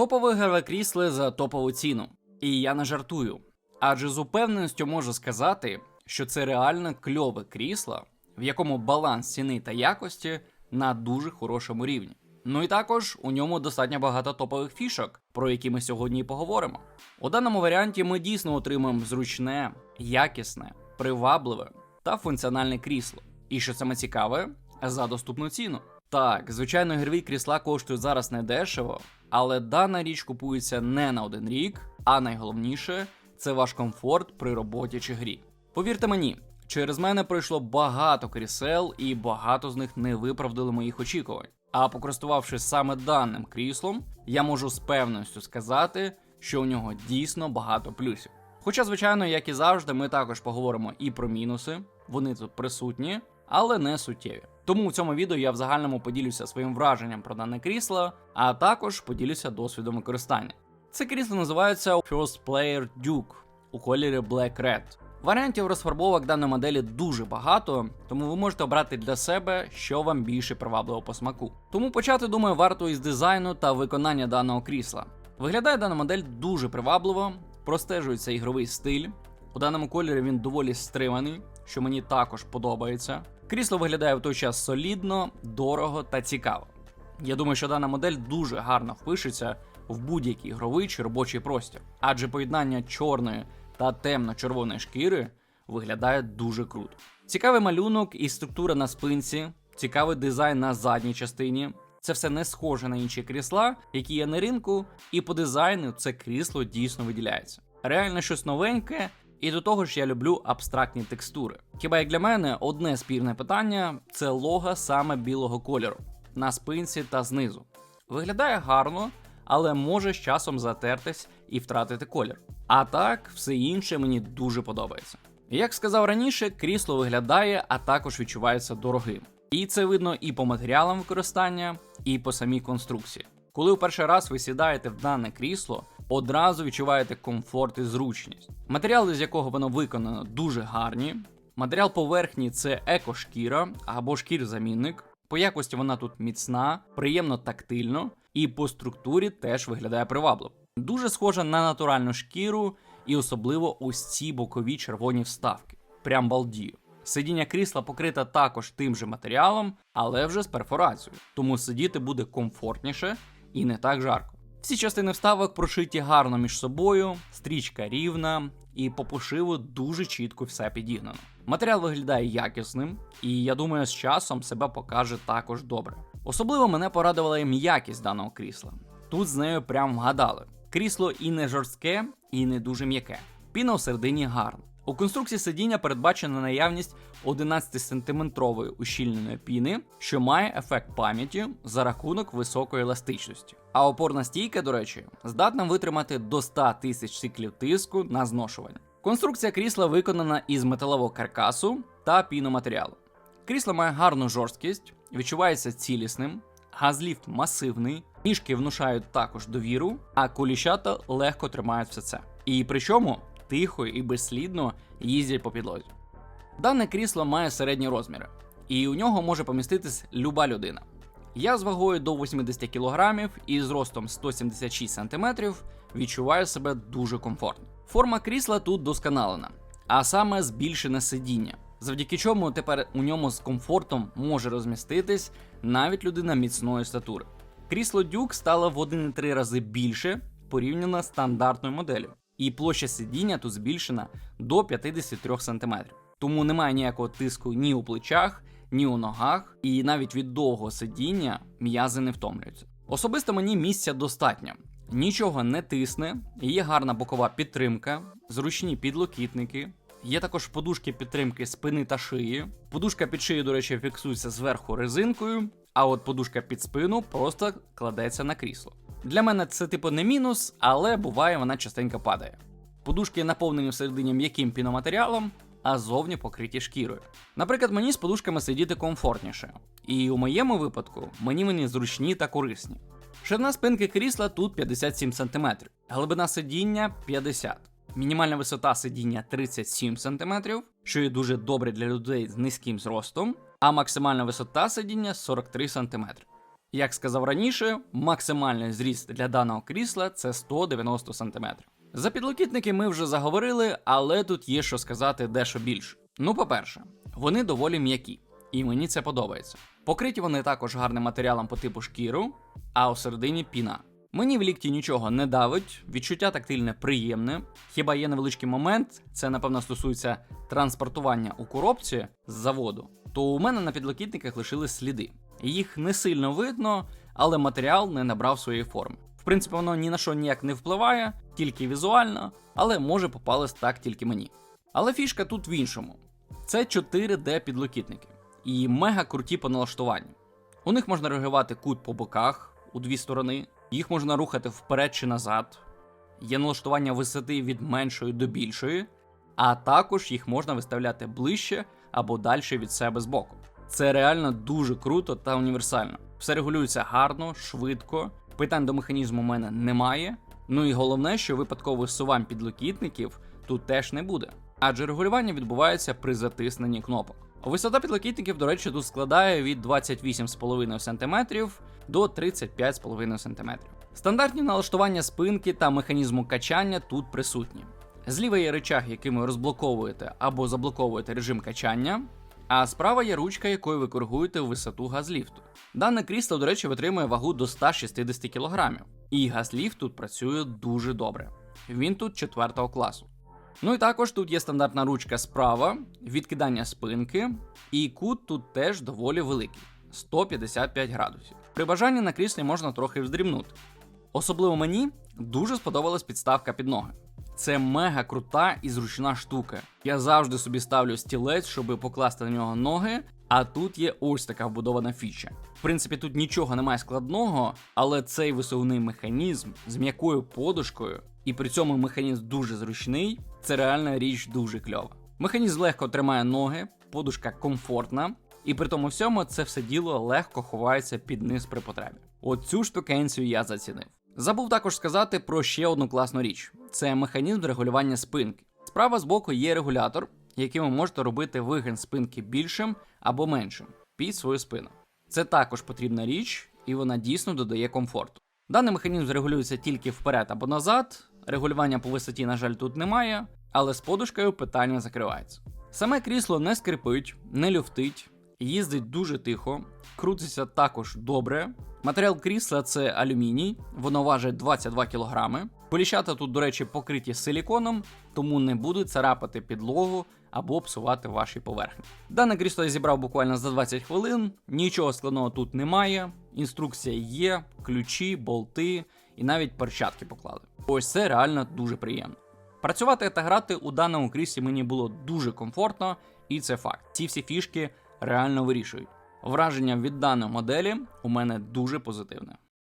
Топове ГВ крісле за топову ціну. І я не жартую. Адже з упевненістю можу сказати, що це реально кльове крісло, в якому баланс ціни та якості на дуже хорошому рівні. Ну і також у ньому достатньо багато топових фішок, про які ми сьогодні і поговоримо. У даному варіанті ми дійсно отримаємо зручне, якісне, привабливе та функціональне крісло. І що саме цікаве, за доступну ціну. Так, звичайно, ігрові крісла коштують зараз не дешево, але дана річ купується не на один рік, а найголовніше це ваш комфорт при роботі чи грі. Повірте мені, через мене пройшло багато крісел, і багато з них не виправдали моїх очікувань. А покористувавшись саме даним кріслом, я можу з певністю сказати, що у нього дійсно багато плюсів. Хоча, звичайно, як і завжди, ми також поговоримо і про мінуси, вони тут присутні, але не суттєві. Тому в цьому відео я в загальному поділюся своїм враженням про дане крісло, а також поділюся досвідом використання. Це крісло називається First Player Duke у кольорі Black Red. Варіантів розфарбовок даної моделі дуже багато, тому ви можете обрати для себе, що вам більше привабливо по смаку. Тому почати, думаю, варто із дизайну та виконання даного крісла. Виглядає дана модель дуже привабливо, простежується ігровий стиль. У даному кольорі він доволі стриманий, що мені також подобається. Крісло виглядає в той час солідно, дорого та цікаво. Я думаю, що дана модель дуже гарно впишеться в будь-який ігровий чи робочий простір, адже поєднання чорної та темно-червоної шкіри виглядає дуже круто. Цікавий малюнок і структура на спинці, цікавий дизайн на задній частині. Це все не схоже на інші крісла, які є на ринку, і по дизайну це крісло дійсно виділяється. Реально щось новеньке, і до того ж я люблю абстрактні текстури. Хіба як для мене одне спірне питання це лога саме білого кольору на спинці та знизу. Виглядає гарно, але може з часом затертись і втратити колір. А так, все інше мені дуже подобається. Як сказав раніше, крісло виглядає, а також відчувається дорогим. І це видно і по матеріалам використання, і по самій конструкції. Коли у перший раз ви сідаєте в дане крісло, одразу відчуваєте комфорт і зручність. Матеріали, з якого воно виконано, дуже гарні. Матеріал поверхні це екошкіра або шкір-замінник. По якості вона тут міцна, приємно тактильно, і по структурі теж виглядає привабливо. Дуже схожа на натуральну шкіру, і особливо ось ці бокові червоні вставки. Прям балдію. Сидіння крісла покрита також тим же матеріалом, але вже з перфорацією, тому сидіти буде комфортніше і не так жарко. Всі частини вставок прошиті гарно між собою, стрічка рівна, і по пошиву дуже чітко все підігнано. Матеріал виглядає якісним, і я думаю, з часом себе покаже також добре. Особливо мене порадувала і м'якість даного крісла. Тут з нею прям вгадали. Крісло і не жорстке, і не дуже м'яке. Піна всередині гарна. У конструкції сидіння передбачена наявність 11-сантиметрової ущільненої піни, що має ефект пам'яті за рахунок високої еластичності. А опорна стійка, до речі, здатна витримати до 100 тисяч циклів тиску на зношування. Конструкція крісла виконана із металового каркасу та піноматеріалу. Крісло має гарну жорсткість, відчувається цілісним, газліфт масивний, ніжки внушають також довіру, а коліщата легко тримають все це. І причому тихо і безслідно їздять по підлозі. Дане крісло має середні розміри, і у нього може поміститись люба людина. Я з вагою до 80 кг і з ростом 176 см відчуваю себе дуже комфортно. Форма крісла тут досконалена, а саме збільшене сидіння, завдяки чому тепер у ньому з комфортом може розміститись навіть людина міцної статури. Крісло Duke стало в 1,3 рази більше порівняно з стандартною моделлю, і площа сидіння тут збільшена до 53 см. Тому немає ніякого тиску ні у плечах, ні у ногах, і навіть від довгого сидіння м'язи не втомлюються. Особисто мені місця достатньо. Нічого не тисне, є гарна бокова підтримка, зручні підлокітники. Є також подушки підтримки спини та шиї. Подушка під шиєю, до речі, фіксується зверху резинкою, а от подушка під спину просто кладеться на крісло. Для мене це типу не мінус, але буває вона частенько падає. Подушки наповнені всередині м'яким піноматеріалом, а зовні покриті шкірою. Наприклад, мені з подушками сидіти комфортніше, і у моєму випадку мені вони зручні та корисні. Ширина спинки крісла тут 57 см, глибина сидіння 50 Мінімальна висота сидіння 37 см, що є дуже добре для людей з низьким зростом, а максимальна висота сидіння 43 см. Як сказав раніше, максимальний зріст для даного крісла це 190 см. За підлокітники ми вже заговорили, але тут є що сказати дещо більше. Ну, по-перше, вони доволі м'які, і мені це подобається. Покриті вони також гарним матеріалом по типу шкіру, а у середині піна. Мені в лікті нічого не давить, відчуття тактильне приємне. Хіба є невеличкий момент, це напевно стосується транспортування у коробці з заводу, то у мене на підлокітниках лишились сліди. Їх не сильно видно, але матеріал не набрав своєї форми. В принципі, воно ні на що ніяк не впливає, тільки візуально, але може попалось так тільки мені. Але фішка тут в іншому: це 4D підлокітники і мега круті по налаштуванню. У них можна регулювати кут по боках у дві сторони, їх можна рухати вперед чи назад. Є налаштування висоти від меншої до більшої, а також їх можна виставляти ближче або далі від себе збоку. Це реально дуже круто та універсально. Все регулюється гарно, швидко. Питань до механізму у мене немає. Ну і головне, що випадкових сувань підлокітників тут теж не буде, адже регулювання відбувається при затисненні кнопок. Висота підлокітників, до речі, тут складає від 28,5 см до 35,5 см. Стандартні налаштування спинки та механізму качання тут присутні. Зліва є речах, яким ви розблоковуєте або заблоковуєте режим качання, а справа є ручка, якою ви коригуєте висоту газліфту. Дане крісло, до речі, витримує вагу до 160 кг, і газліфт тут працює дуже добре. Він тут 4 класу. Ну і також тут є стандартна ручка справа, відкидання спинки, і кут тут теж доволі великий 155 градусів. При бажанні на кріслі можна трохи вздрімнути. Особливо мені дуже сподобалась підставка під ноги. Це мега крута і зручна штука. Я завжди собі ставлю стілець, щоб покласти на нього ноги. А тут є ось така вбудована фіча. В принципі, тут нічого немає складного, але цей висувний механізм з м'якою подушкою, і при цьому механізм дуже зручний, це реальна річ дуже кльова. Механізм легко тримає ноги, подушка комфортна, і при тому всьому це все діло легко ховається під низ при потребі. Оцю штукенцію я зацінив. Забув також сказати про ще одну класну річ: це механізм регулювання спинки. Справа з боку є регулятор, яким ви можете робити вигин спинки більшим або меншим під свою спину. Це також потрібна річ, і вона дійсно додає комфорту. Даний механізм регулюється тільки вперед або назад. Регулювання по висоті, на жаль, тут немає, але з подушкою питання закривається. Саме крісло не скрипить, не люфтить, їздить дуже тихо, крутиться також добре. Матеріал крісла це алюміній, воно важить 22 кг. Поліщата тут, до речі, покриті силіконом, тому не будуть царапати підлогу або псувати ваші поверхні. Дане крісло я зібрав буквально за 20 хвилин, нічого складного тут немає. Інструкція є, ключі, болти і навіть перчатки поклали. Ось це реально дуже приємно. Працювати та грати у даному кріслі мені було дуже комфортно, і це факт. Ці всі фішки реально вирішують. Враження від даної моделі у мене дуже позитивне.